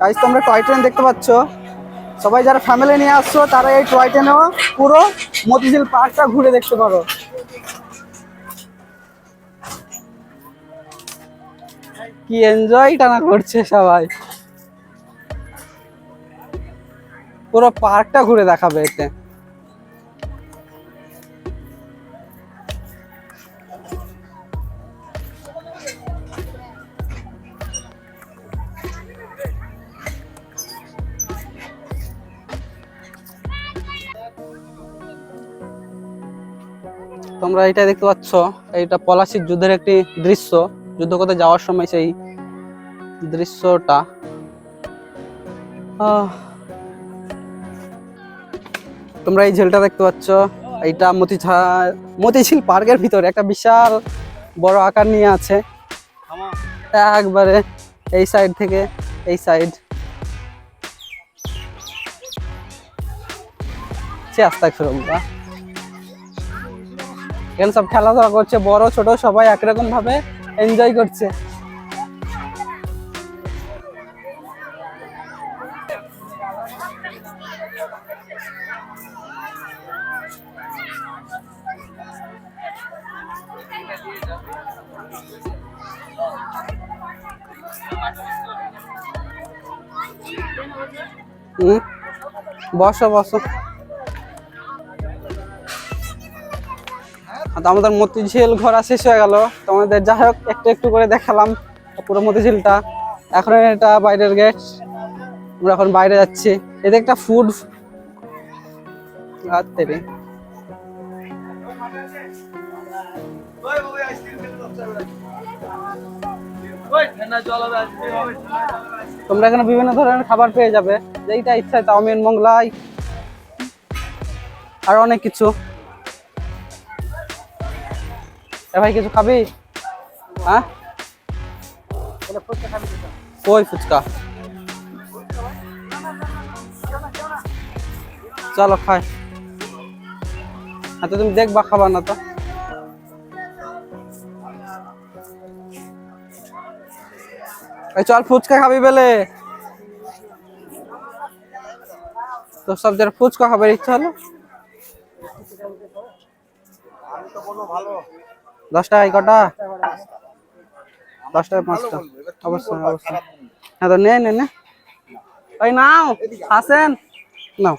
Guys তোমরা toy train দেখতে পাচ্ছ। সবাই যারা ফ্যামিলি নিয়ে আসছো, তারা এই টয় ট্রেনেও পুরো মতিঝিল পার্কটা ঘুরে দেখতে পারো। কি এনজয় টানা করছে সবাই। পুরো পার্কটা ঘুরে দেখাবে এতে। তোমরা এটা দেখতে পাচ্ছ এটা পলাশির যুদ্ধের একটি দৃশ্য। যুদ্ধ করতে যাওয়ার সময় সেই দৃশ্যটা। তোমরা এই ঝিলটা দেখতে পাচ্ছ, এইটা মতিঝা, মতিঝিল পার্কের ভিতরে একটা বিশাল বড় আকার নিয়ে আছে। একবারে এই সাইড থেকে এই সাইড। সে আস্তে আস্তে এখানে সব খেলাধুলা করছে বড় ছোট সবাই একরকম ভাবে এনজয় করছে। বসো বসো। তো আমাদের মতিঝিল ঘোরা শেষ হয়ে গেল। তোমাদের যাই হোক, একটু একটু করে দেখালাম পুরো মতিঝিলটা এখন এটা বাইরের গেট আমরা এখন বাইরে যাচ্ছি। এতে একটা ফুড রাত্রে তোমরা এখানে বিভিন্ন ধরনের খাবার পেয়ে যাবে। যেইটা ইচ্ছা চাউমিন মোগলাই আর অনেক কিছু। ভাই, কিছু খাবি? হ্যাঁ? কই ফুচকা? চলো, খাই। হ্যাঁ তো তুমি দেখবা খাবার না তো। এই চল, ফুচকা খাবি বেলে। তো সব যারা ফুচকা খাবার ইচ্ছা হলো। দশ টাকায় কটা? দশটায় পাঁচটা। অবশ্যই অবশ্যই। হ্যাঁ তো নে নে নে। ওই নাও আসেন নাও।